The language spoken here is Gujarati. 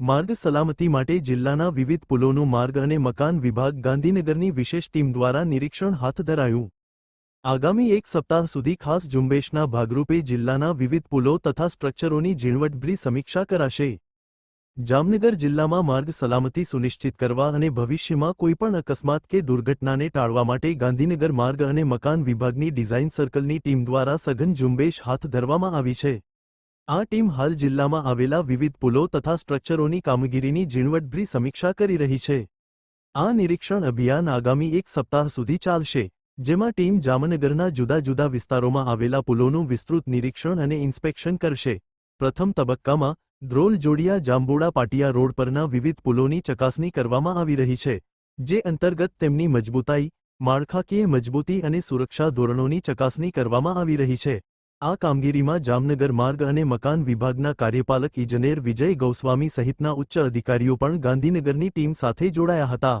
માર્ગ સલામતી માટે જિલ્લાના વિવિધ પુલોનું માર્ગ અને મકાન વિભાગ ગાંધીનગરની વિશેષ ટીમ દ્વારા નિરીક્ષણ હાથ ધરાયું. આગામી એક સપ્તાહ સુધી ખાસ ઝુંબેશના ભાગરૂપે જિલ્લાના વિવિધ પુલો તથા સ્ટ્રક્ચરોની ઝીણવટભરી સમીક્ષા કરાશે. જામનગર જિલ્લામાં માર્ગ સલામતી સુનિશ્ચિત કરવા અને ભવિષ્યમાં કોઈપણ અકસ્માત કે દુર્ઘટનાને ટાળવા માટે ગાંધીનગર માર્ગ અને મકાન વિભાગની ડિઝાઇન સર્કલની ટીમ દ્વારા સઘન ઝુંબેશ હાથ ધરવામાં આવી છે. આ ટીમ હાલ જિલ્લામાં આવેલા વિવિધ પુલો તથા સ્ટ્રક્ચરોની કામગીરીની ઝીણવટભરી સમીક્ષા કરી રહી છે. આ નિરીક્ષણ અભિયાન આગામી એક સપ્તાહ સુધી ચાલશે, જેમાં ટીમ જામનગરના જુદા જુદા વિસ્તારોમાં આવેલા પુલોનું વિસ્તૃત નિરીક્ષણ અને ઇન્સ્પેક્શન કરશે. પ્રથમ તબક્કામાં ધ્રોલ જોડિયા જાંબુડા પાટિયા રોડ પરના વિવિધ પુલોની ચકાસણી કરવામાં આવી રહી છે, જે અંતર્ગત તેમની મજબૂતાઈ, માળખાકીય મજબૂતી અને સુરક્ષા ધોરણોની ચકાસણી કરવામાં આવી રહી છે. આ કામગીરીમાં જામનગર માર્ગ અને મકાન વિભાગના કાર્યપાલક ઇજનેર વિજય ગૌસ્વામી સહિતના ઉચ્ચ અધિકારીઓ પણ ગાંધીનગરની ટીમ સાથે જોડાયા હતા.